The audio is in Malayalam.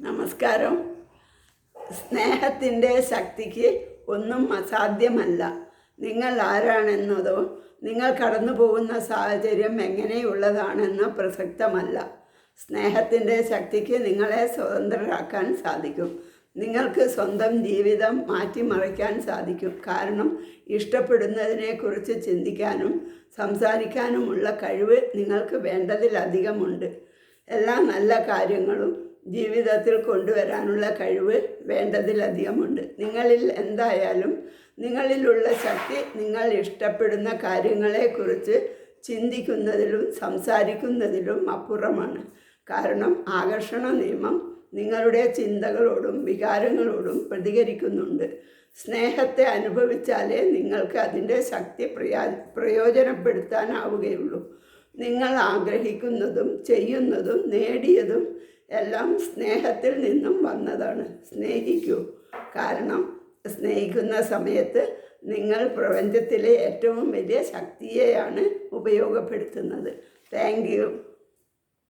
നമസ്കാരം. സ്നേഹത്തിന്റെ ശക്തിക്ക് ഒന്നും അസാധ്യമല്ല. നിങ്ങൾ ആരാണെന്നതോ നിങ്ങൾ കടന്നു പോകുന്ന സാഹചര്യം എങ്ങനെയുള്ളതാണെന്നോ പ്രസക്തമല്ല. സ്നേഹത്തിന്റെ ശക്തിക്ക് നിങ്ങളെ സ്വതന്ത്രരാക്കാൻ സാധിക്കും. നിങ്ങൾക്ക് സ്വന്തം ജീവിതം മാറ്റിമറിക്കാൻ സാധിക്കും. കാരണം ഇഷ്ടപ്പെടുന്നതിനെക്കുറിച്ച് ചിന്തിക്കാനും സംസാരിക്കാനുമുള്ള കഴിവ് നിങ്ങൾക്ക് വേണ്ടതിലധികമുണ്ട്. എല്ലാ നല്ല കാര്യങ്ങളും ജീവിതത്തിൽ കൊണ്ടുവരാനുള്ള കഴിവ് വേണ്ടതിലധികമുണ്ട്. നിങ്ങളിൽ എന്തായാലും നിങ്ങളിലുള്ള ശക്തി നിങ്ങൾ ഇഷ്ടപ്പെടുന്ന കാര്യങ്ങളെക്കുറിച്ച് ചിന്തിക്കുന്നതിലും സംസാരിക്കുന്നതിലും അപ്പുറമാണ്. കാരണം ആകർഷണ നിയമം നിങ്ങളുടെ ചിന്തകളോടും വികാരങ്ങളോടും പ്രതികരിക്കുന്നുണ്ട്. സ്നേഹത്തെ അനുഭവിച്ചാലേ നിങ്ങൾക്ക് അതിന്റെ ശക്തി പ്രയാ പ്രയോജനപ്പെടുത്താനാവുകയുള്ളൂ. നിങ്ങൾ ആഗ്രഹിക്കുന്നതും ചെയ്യുന്നതും നേടിയതും എല്ലാം സ്നേഹത്തിൽ നിന്നും വന്നതാണ്. സ്നേഹിക്കൂ. കാരണം സ്നേഹിക്കുന്ന സമയത്ത് നിങ്ങൾ പ്രപഞ്ചത്തിലെ ഏറ്റവും വലിയ ശക്തിയെയാണ് ഉപയോഗപ്പെടുത്തുന്നത്. താങ്ക്